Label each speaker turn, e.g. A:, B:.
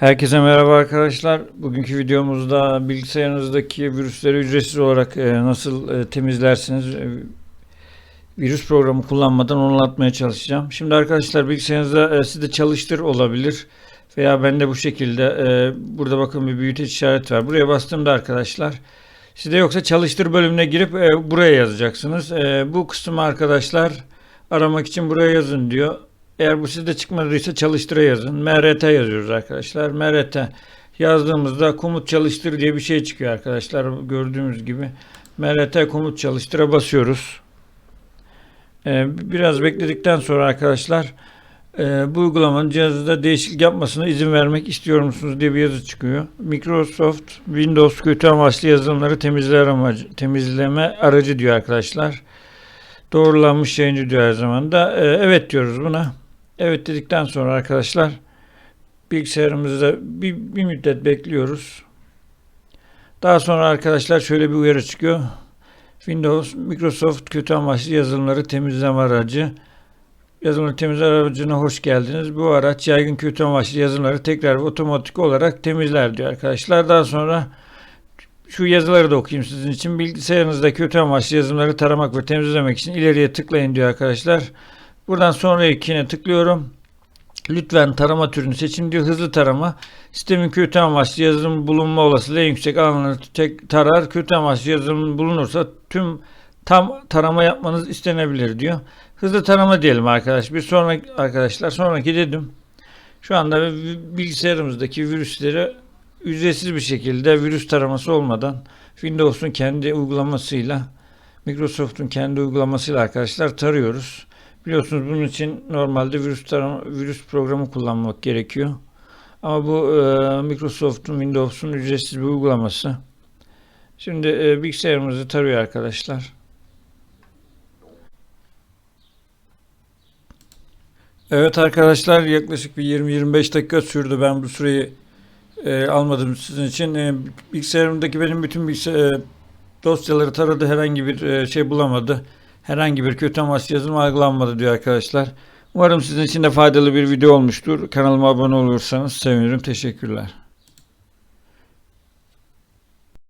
A: Herkese merhaba arkadaşlar. Bugünkü videomuzda bilgisayarınızdaki virüsleri ücretsiz olarak e, nasıl e, temizlersiniz e, virüs programı kullanmadan onu anlatmaya çalışacağım. Şimdi arkadaşlar bilgisayarınızda sizde çalıştır olabilir veya bende bu şekilde burada bakın bir büyüteç işareti var. Buraya bastığımda arkadaşlar sizde yoksa çalıştır bölümüne girip buraya yazacaksınız. Bu kısmı arkadaşlar aramak için buraya yazın diyor. Eğer bu sizde çıkmadıysa çalıştıra yazın. MRT yazıyoruz arkadaşlar. MRT yazdığımızda komut çalıştır diye bir şey çıkıyor arkadaşlar. Gördüğümüz gibi MRT komut çalıştıra basıyoruz. Ee, biraz bekledikten sonra arkadaşlar e, bu uygulamanın cihazınızda değişiklik yapmasına izin vermek istiyor musunuz diye bir yazı çıkıyor. Microsoft Windows kötü amaçlı yazılımları temizleme aracı, temizleme aracı diyor arkadaşlar. Doğrulanmış yayıncı diyor her zaman da. Ee, evet diyoruz buna. Evet dedikten sonra arkadaşlar bilgisayarımızda bir, bir müddet bekliyoruz. Daha sonra arkadaşlar şöyle bir uyarı çıkıyor. Windows, Microsoft kötü amaçlı yazılımları temizleme aracı. Yazılımları temizleme aracına hoş geldiniz. Bu araç yaygın kötü amaçlı yazılımları tekrar ve otomatik olarak temizler diyor arkadaşlar. Daha sonra şu yazıları da okuyayım sizin için. Bilgisayarınızda kötü amaçlı yazılımları taramak ve temizlemek için ileriye tıklayın diyor arkadaşlar. Buradan sonrakine tıklıyorum. Lütfen tarama türünü seçin diyor. Hızlı tarama. Sistemin kötü amaçlı yazılım bulunma olasılığı en yüksek alanları tek tarar. Kötü amaçlı yazılım bulunursa tüm tam tarama yapmanız istenebilir diyor. Hızlı tarama diyelim arkadaş. Bir sonraki arkadaşlar sonraki dedim. Şu anda bilgisayarımızdaki virüsleri ücretsiz bir şekilde virüs taraması olmadan Windows'un kendi uygulamasıyla Microsoft'un kendi uygulamasıyla arkadaşlar tarıyoruz. Biliyorsunuz bunun için normalde virüs tarama, virüs programı kullanmak gerekiyor. Ama bu e, Microsoft'un Windows'un ücretsiz bir uygulaması. Şimdi e, bilgisayarımızı tarıyor arkadaşlar. Evet arkadaşlar yaklaşık bir 20-25 dakika sürdü. Ben bu süreyi e, almadım sizin için. E, bilgisayarımdaki benim bütün bilgisayar, e, dosyaları taradı. Herhangi bir e, şey bulamadı. Herhangi bir kötü amaçlı yazılım algılanmadı diyor arkadaşlar. Umarım sizin için de faydalı bir video olmuştur. Kanalıma abone olursanız sevinirim. Teşekkürler.